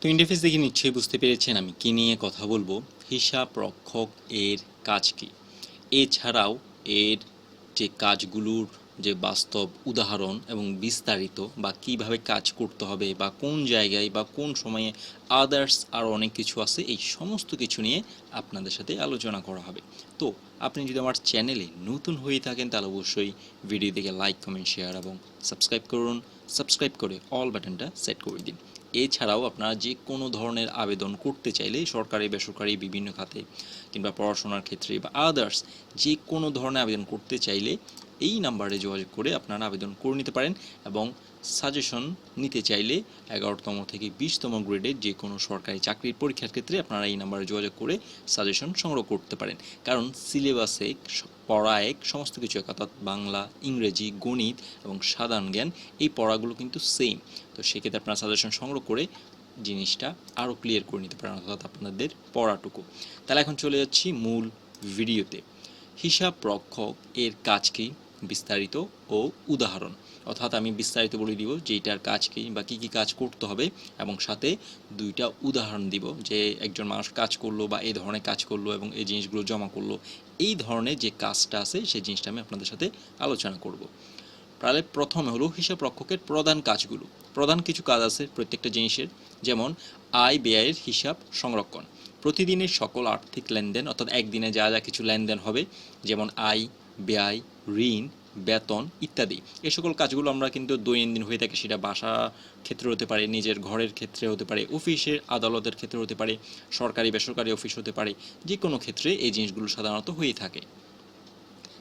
তো ইন্টারফেস দেখে নিশ্চয়ই বুঝতে পেরেছেন আমি কী নিয়ে কথা বলব। হিসাব রক্ষক এর কাজ কী? এছাড়াও এর যে কাজগুলোর যে বাস্তব উদাহরণ এবং বিস্তারিত বা কীভাবে কাজ করতে হবে বা কোন জায়গায় বা কোন সময়ে আদার্স আর অনেক কিছু আছে, এই সমস্ত কিছু নিয়ে আপনাদের সাথে আলোচনা করা হবে। তো আপনি যদি আমার চ্যানেলে নতুন হয়ে থাকেন, তাহলে অবশ্যই ভিডিও দেখে লাইক কমেন্ট শেয়ার এবং সাবস্ক্রাইব করুন। সাবস্ক্রাইব করে অল বাটনটা সেট করে দিন। এছাড়াও আপনারা যে কোনো ধরনের আবেদন করতে চাইলে সরকারি, বেসরকারি, বিভিন্ন খাতে কিংবা পড়াশোনার ক্ষেত্রে বা আদার্স যে কোনো ধরনের আবেদন করতে চাইলে এই নাম্বারে যোগাযোগ করে আপনারা আবেদন করে নিতে পারেন এবং সাজেশন নিতে চাইলে এগারোতম থেকে বিশতম গ্রেডের যে কোনো সরকারি চাকরির পরীক্ষার ক্ষেত্রে আপনারা এই নাম্বারে যোগাযোগ করে সাজেশন সংগ্রহ করতে পারেন। কারণ সিলেবাসে পড়া এক সমস্ত কিছু এক, অর্থাৎ বাংলা, ইংরেজি, গণিত এবং সাধারণ জ্ঞান এই পড়াগুলো কিন্তু সেম তো সেক্ষেত্রে আপনারা সাজেশন সংগ্রহ করে জিনিসটা আরও ক্লিয়ার করে নিতে পারেন, অর্থাৎ আপনাদের পড়াটুকু। তাহলে এখন চলে যাচ্ছি মূল ভিডিওতে হিসাব রক্ষক এর কাজ কি? বিস্তারিত ও উদাহরণ। অর্থাৎ আমি বিস্তারিত বলে দিব যে এটার কাজ কি বা কী কী কাজ করতে হবে এবং সাথে দুইটা উদাহরণ দিব যে একজন মানুষ কাজ করল বা এই ধরনের কাজ করল এবং এই জিনিসগুলো জমা করল। এই ধরনের যে কাজটা আছে সেই জিনিসটা আমি আপনাদের সাথে আলোচনা করব। তাহলে প্রথমে হলো হিসাব রক্ষকের প্রধান কাজগুলো। প্রধান কিছু কাজ আছে প্রত্যেকটা জিনিসের। যেমন আয় ব্যয়ের হিসাব সংরক্ষণ। প্রতিদিনের সকল আর্থিক লেনদেন অর্থাৎ একদিনে যা যা কিছু লেনদেন হবে, যেমন আয় ব্যয়, ঋণ, বেতন ইত্যাদি। এই সকল কাজগুলো আমরা কিন্তু দৈনন্দিন হয়ে থাকে, সেটা বাসা ক্ষেত্রে হতে পারে, নিজের ঘরের ক্ষেত্রে হতে পারে, অফিসের আদালতের ক্ষেত্রে হতে পারে, সরকারি, বেসরকারি অফিস হতে পারে যে কোনো ক্ষেত্রে এই জিনিসগুলো সাধারণত হয়ে থাকে।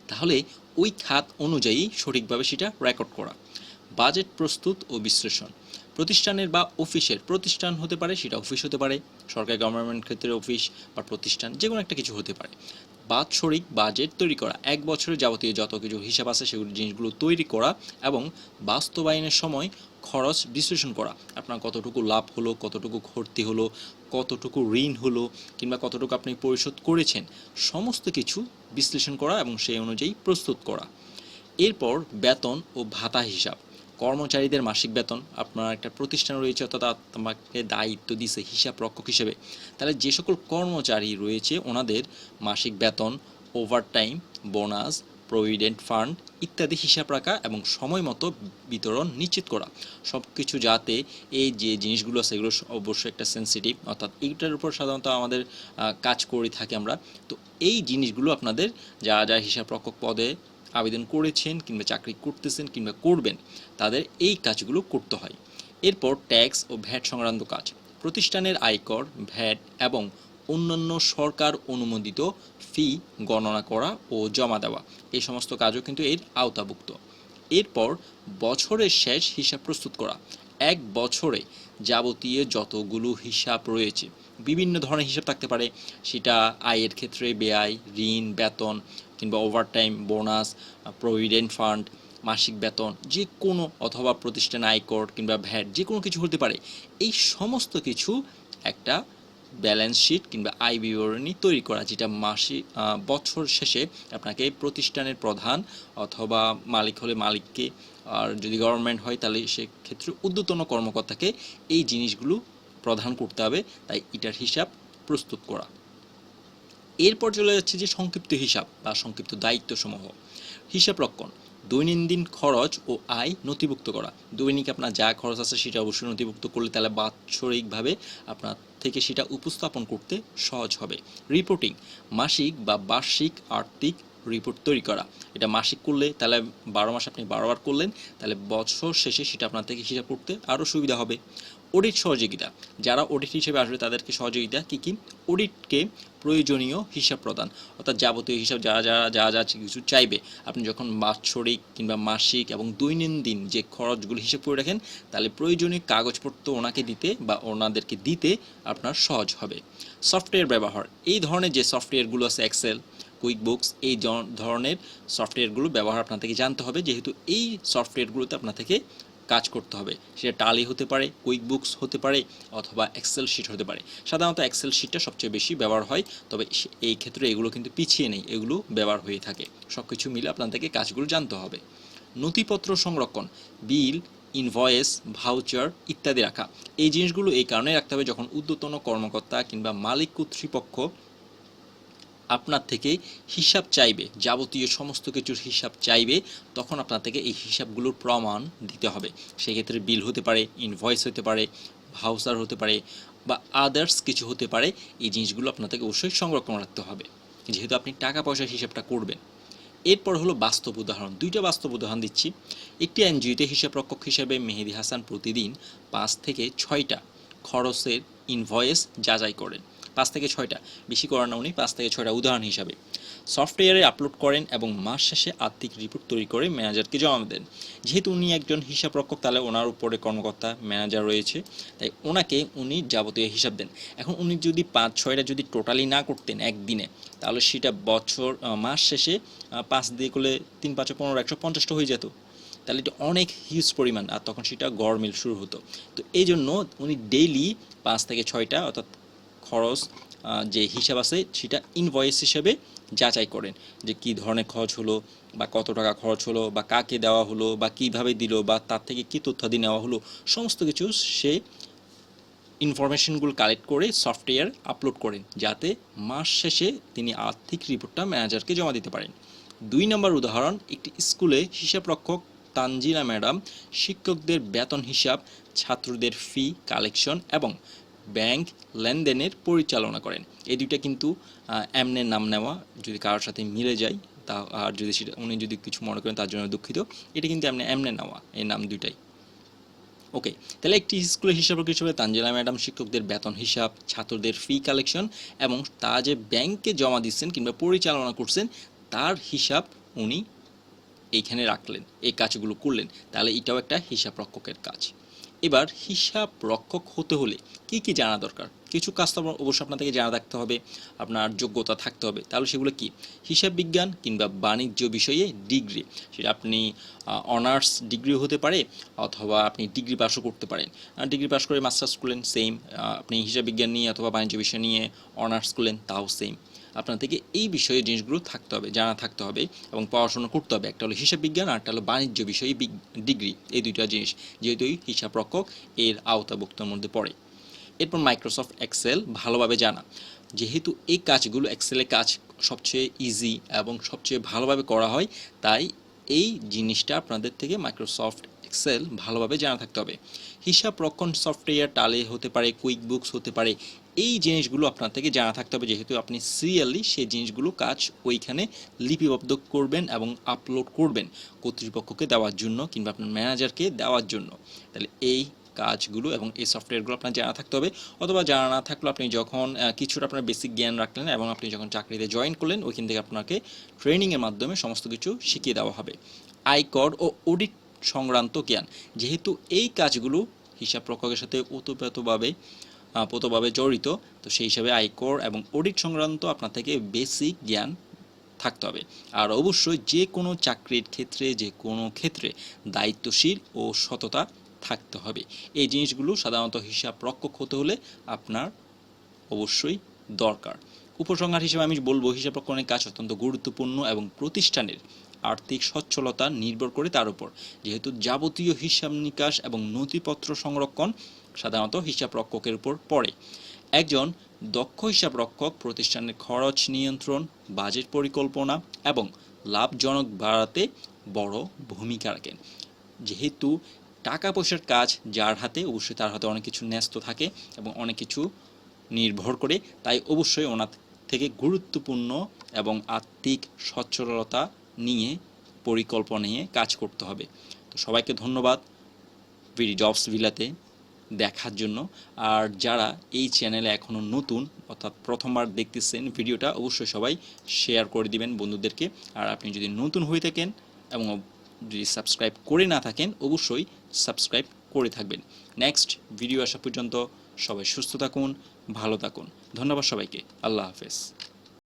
তাহলে ওই খাত অনুযায়ী সঠিকভাবে সেটা রেকর্ড করা। বাজেট প্রস্তুত ও বিশ্লেষণ। প্রতিষ্ঠানের বা অফিসের প্রতিষ্ঠান হতে পারে, সেটা অফিস হতে পারে, সরকারি গভর্নমেন্ট ক্ষেত্রে অফিস বা প্রতিষ্ঠান যে কোনো একটা কিছু হতে পারে। বাৎসরিক বাজেট তৈরি করা। এক বছরের যাবতীয় যত কিছু হিসাব আছে, সেগুলো জিনিসগুলো তৈরি করা এবং বাস্তবায়নের সময় খরচ বিশ্লেষণ করা। আপনার কতটুকু লাভ হলো, কতটুকু ক্ষতি হলো, কতটুকু ঋণ হলো, কিংবা কতটুকু আপনি পরিশোধ করেছেন, সমস্ত কিছু বিশ্লেষণ করা এবং সেই অনুযায়ী প্রস্তুত করা। এরপর বেতন ও ভাতা হিসাব। কর্মচারীদের মাসিক বেতন, আপনার একটা প্রতিষ্ঠান রয়েছে অর্থাৎ তোমাকে দায়িত্ব দিছে হিসাব রক্ষক হিসেবে, তাহলে যে সকল কর্মচারী রয়েছে ওনাদের মাসিক বেতন ওভারটাইম বোনাস প্রভিডেন্ট ফান্ড ইত্যাদি হিসাব রাখা এবং সময় মতো বিতরণ নিশ্চিত করা। সব কিছু যাতে এই যে জিনিসগুলো আছে এগুলো অবশ্যই একটা সেন্সিটিভ অর্থাৎ এইটার উপর সাধারণত আমাদের কাজ করে থাকি আমরা। তো এই জিনিসগুলো আপনাদের যা যা হিসাব রক্ষক পদে আবেদন করেছেন কিংবা চাকরি করতেছেন কিংবা করবেন, তাদের এই কাজগুলো করতে হয়। এরপর ট্যাক্স ও ভ্যাট সংক্রান্ত কাজ। প্রতিষ্ঠানের আয়কর, ভ্যাট এবং অন্যান্য সরকার অনুমোদিত ফি গণনা করা ও জমা দেওয়া, এই সমস্ত কাজও কিন্তু এর আওতাভুক্ত। এরপর বছরের শেষ হিসাব প্রস্তুত করা। এক বছরে যাবতীয় যতগুলো হিসাব রয়েছে বিভিন্ন ধরনের হিসাব থাকতে পারে। সেটা আয়ের ক্ষেত্রে ব্যয়, ঋণ, বেতন কিংবা ওভারটাইম বোনাস প্রভিডেন্ট ফান্ড মাসিক বেতন যে কোনো অথবা প্রতিষ্ঠান আয়কর কিংবা ভ্যাট যে কোনো কিছু হতে পারে। এই সমস্ত কিছু একটা ব্যালেন্স শিট কিংবা আয় বিবরণী তৈরি করা, যেটা মাসিক বছর শেষে আপনাকে প্রতিষ্ঠানের প্রধান অথবা মালিক হলে মালিককে, আর যদি গভর্নমেন্ট হয় তাহলে সেক্ষেত্রে ঊর্ধ্বতন কর্মকর্তাকে এই জিনিসগুলো প্রদান করতে হবে, তাই এটার হিসাব প্রস্তুত করা। এরপর চলে যাচ্ছে যে সংক্ষিপ্ত হিসাব বা সংক্ষিপ্ত দায়িত্ব সমূহ হিসাব রক্ষণ, দৈনন্দিন খরচ ও আয় নথিভুক্ত করা। দৈনিক আপনার যা খরচ আছে সেটা অবশ্যই নথিভুক্ত করলে তাহলে বাৎসরিকভাবে আপনার থেকে সেটা উপস্থাপন করতে সহজ হবে। রিপোর্টিং, মাসিক বা বার্ষিক আর্থিক রিপোর্ট তৈরি করা। এটা মাসিক করলে তাহলে বারো মাস আপনি বারোবার করলেন, তাহলে বছর শেষে সেটা আপনার থেকে হিসাব করতে আরও সুবিধা হবে। অডিট সহযোগিতা, যারা অডিট হিসেবে আসবে তাদেরকে সহযোগিতা কী কী? অডিটকে প্রয়োজনীয় হিসাব প্রদান, অর্থাৎ যাবতীয় হিসাব যারা যারা যা যা কিছু চাইবে। আপনি যখন বাৎসরিক কিংবা মাসিক এবং দৈনন্দিন যে খরচগুলো হিসাব করে রাখেন, তাহলে প্রয়োজনীয় কাগজপত্র ওনাকে দিতে বা ওনাদেরকে দিতে আপনার সহজ হবে। সফটওয়্যার ব্যবহার, এই ধরনের যে সফটওয়্যারগুলো আছে এক্সেল কুইক বুকস এই ধরনের সফটওয়্যারগুলো ব্যবহার আপনার থেকে জানতে হবে, যেহেতু এই সফটওয়্যারগুলোতে আপনার থেকে কাজ করতে হবে। সেটা টালি হতে পারে কুইক বুকস হতে পারে, অথবা এক্সেল শিট হতে পারে। সাধারণত এক্সেল শিটটা সবচেয়ে বেশি ব্যবহার হয়, তবে এই ক্ষেত্রে এগুলো কিন্তু পিছিয়ে নেই, এগুলো ব্যবহার হয়ে থাকে। সব কিছু মিলে আপনাদেরকে কাজগুলো জানতে হবে। নথিপত্র সংরক্ষণ, বিল ইনভয়েস ভাউচার ইত্যাদি রাখা। এই জিনিসগুলো এই কারণে রাখতে হবে যখন ঊর্ধ্বতন কর্মকর্তা কিংবা মালিক কর্তৃপক্ষ আপনার থেকে হিসাব চাইবে, যাবতীয় সমস্ত কিছুর হিসাব চাইবে, তখন আপনার থেকে এই হিসাবগুলোর প্রমাণ দিতে হবে। সেক্ষেত্রে বিল হতে পারে ইনভয়েস হতে পারে ভাউচার হতে পারে, বা আদার্স কিছু হতে পারে, এই জিনিসগুলো আপনার থেকে অবশ্যই সংরক্ষণ রাখতে হবে। যেহেতু আপনি টাকা পয়সার হিসাবটা করবেন। এরপর হলো বাস্তব উদাহরণ। দুইটা বাস্তব উদাহরণ দিচ্ছি। একটি এনজিওতে হিসাবরক্ষক হিসেবে মেহেদি হাসান প্রতিদিন পাঁচ থেকে ছয়টা খরচের ইনভয়েস যাচাই করেন। পাঁচ থেকে ছয়টা। বেশি করেন না উনি পাঁচ থেকে ছয়টা উদাহরণ হিসাবে। সফটওয়্যারে আপলোড করেন এবং মাস শেষে আর্থিক রিপোর্ট তৈরি করে ম্যানেজারকে জমা দেন। যেহেতু উনি একজন হিসাবরক্ষক, তাহলে ওনার উপরে কর্মকর্তা, ম্যানেজার রয়েছে। তাই ওনাকে উনি যাবতীয় হিসাব দেন। এখন উনি যদি পাঁচ, ছয়টা যদি টোটালি না করতেন একদিনে, তাহলে সেটা বছর মাস শেষে পাঁচ দিয়ে করলে তিন পাঁচশো পনেরো, একশো পঞ্চাশটা হয়ে যেত। তাহলে এটা অনেক হিউজ পরিমাণ। আর তখন সেটা গড় মিল শুরু হতো। তো এই জন্য উনি ডেইলি পাঁচ থেকে ছয়টা, অর্থাৎ খরচ যে হিসাব আছে সেটা ইনভয়েস হিসেবে যাচাই করেন যে কি ধরনের খরচ হলো বা কত টাকা খরচ হলো বা কাকে দেওয়া হলো বা কীভাবে দিল বা তার থেকে কী তথ্যাদি নেওয়া হলো, সমস্ত কিছু সে ইনফরমেশনগুলো কালেক্ট করে সফটওয়্যার আপলোড করেন যাতে মাস শেষে তিনি আর্থিক রিপোর্টটা ম্যানেজারকে জমা দিতে পারেন। দুই নম্বর উদাহরণ, একটি স্কুলে হিসাবরক্ষক তানজিলা ম্যাডাম শিক্ষকদের বেতন হিসাব, ছাত্রদের ফি কালেকশন এবং ব্যাংক লেনদেনের পরিচালনা করেন। এই দুইটা কিন্তু এমনের নাম নেওয়া যদি কারোর সাথে মিলে যায়, তা, আর যদি সেটা, উনি যদি কিছু মনে করেন তার জন্য দুঃখিত। এটা কিন্তু এমনি, এমনে নেওয়া, এই নাম দুইটাই। ওকে, তাহলে একটি স্কুলের হিসাব হিসেবে তানজিলা ম্যাডাম শিক্ষকদের বেতন হিসাব, ছাত্রদের ফি কালেকশন এবং তা যে ব্যাংকে জমা দিচ্ছেন কিংবা পরিচালনা করছেন, তার হিসাব উনি এইখানে রাখলেন, এই কাজগুলো করলেন। তাহলে এটাও একটা হিসাব রক্ষকের কাজ। এবার হিসাব রক্ষক হতে হলে কি কি জানা দরকার? কিছু কাজ তো অবশ্যই আপনার থেকে জানা থাকতে হবে, আপনার যোগ্যতা থাকতে হবে। তাহলে সেগুলো কি? হিসাব বিজ্ঞান কিংবা বাণিজ্য বিষয়ে ডিগ্রি, সেটা আপনি অনার্স ডিগ্রি হতে পারে অথবা আপনি ডিগ্রি পাসও করতে পারেন। ডিগ্রি পাশ করে মাস্টার্স করলেন সেম আপনি হিসাব বিজ্ঞান নিয়ে অথবা বাণিজ্য বিষয় নিয়ে অনার্স করলেন, তাও সেম আপনার থেকে এই বিষয়ে জিনিসগুলো থাকতে হবে, জানা থাকতে হবে এবং পড়াশোনা করতে হবে। একটা হলো হিসাব বিজ্ঞান আর একটা হলো বাণিজ্য বিষয়ে ডিগ্রি। এই দুইটা জিনিস যেহেতু হিসাব রক্ষক এর আওতাভুক্তর মধ্যে পড়ে। এরপর মাইক্রোসফট এক্সেল ভালোভাবে জানা। যেহেতু এই কাজগুলো এক্সেলের কাজ সবচেয়ে ইজি এবং সবচেয়ে ভালোভাবে করা হয়, তাই এই জিনিসটা আপনাদের থেকে মাইক্রোসফট এক্সেল ভালোভাবে জানা থাকতে হবে। হিসাব রক্ষণ সফটওয়্যার টালে হতে পারে কুইক বুকস হতে পারে এই জিনিসগুলো আপনার থেকে জানা থাকতে হবে, যেহেতু আপনি সিরিয়ালি সেই জিনিসগুলো কাজ ওইখানে লিপিবদ্ধ করবেন এবং আপলোড করবেন কর্তৃপক্ষকে দেওয়ার জন্য কিংবা আপনার ম্যানেজারকে দেওয়ার জন্য। তাহলে এই কাজগুলো এবং এই সফটওয়্যারগুলো আপনার জানা থাকতে হবে। অথবা জানা না থাকলেও আপনি যখন কিছুটা আপনার বেসিক জ্ঞান রাখলেন এবং আপনি যখন চাকরিতে জয়েন করলেন, ওইখান থেকে আপনাকে ট্রেনিংয়ের মাধ্যমে সমস্ত কিছু শিখিয়ে দেওয়া হবে। আয়কর ও অডিট সংক্রান্ত জ্ঞান, যেহেতু এই কাজগুলো হিসাব রক্ষকের সাথে ওতপ্রোতভাবে আহ, পোতভাবে জড়িত তো সেই হিসাবে আয়কর এবং অডিট সংক্রান্ত আপনার থেকে বেসিক জ্ঞান থাকতে হবে। আর অবশ্যই যে কোনো চাকরির ক্ষেত্রে যে কোনো ক্ষেত্রে দায়িত্বশীল ও সততা থাকতে হবে। এই জিনিসগুলো সাধারণত হিসাব রক্ষক হতে হলে আপনার অবশ্যই দরকার। উপসংহার হিসেবে আমি বলব হিসাব রক্ষণের কাজ অত্যন্ত গুরুত্বপূর্ণ এবং প্রতিষ্ঠানের আর্থিক সচ্ছলতা নির্ভর করে তার উপর। যেহেতু যাবতীয় হিসাব নিকাশ এবং নথিপত্র সংরক্ষণ সাধারণত হিসাব রক্ষকের উপর পড়ে। একজন দক্ষ হিসাব রক্ষক প্রতিষ্ঠানের খরচ নিয়ন্ত্রণ, বাজেট পরিকল্পনা এবং লাভজনক বাড়াতে বড় ভূমিকা রাখেন। যেহেতু টাকা পয়সার কাজ যার হাতে অবশ্যই তার হাতে অনেক কিছু ন্যস্ত থাকে এবং অনেক কিছু নির্ভর করে, তাই অবশ্যই ওনার থেকে গুরুত্বপূর্ণ এবং আর্থিক সচ্ছলতা নিয়ে, পরিকল্পনা নিয়ে কাজ করতে হবে। তো সবাইকে ধন্যবাদ ভিডি জবস ভিলাতে দেখার জন্য। আর যারা এই চ্যানেলে এখনও নতুন, অর্থাৎ প্রথমবার দেখতেছেন ভিডিওটা, অবশ্যই সবাই শেয়ার করে দিবেন বন্ধুদেরকে। আর আপনি যদি নতুন হয়ে থাকেন এবং যদি সাবস্ক্রাইব করে না থাকেন, অবশ্যই সাবস্ক্রাইব করে থাকবেন। নেক্সট ভিডিও আসা পর্যন্ত সবাই সুস্থ থাকুন, ভালো থাকুন। ধন্যবাদ সবাইকে। আল্লাহ হাফেজ।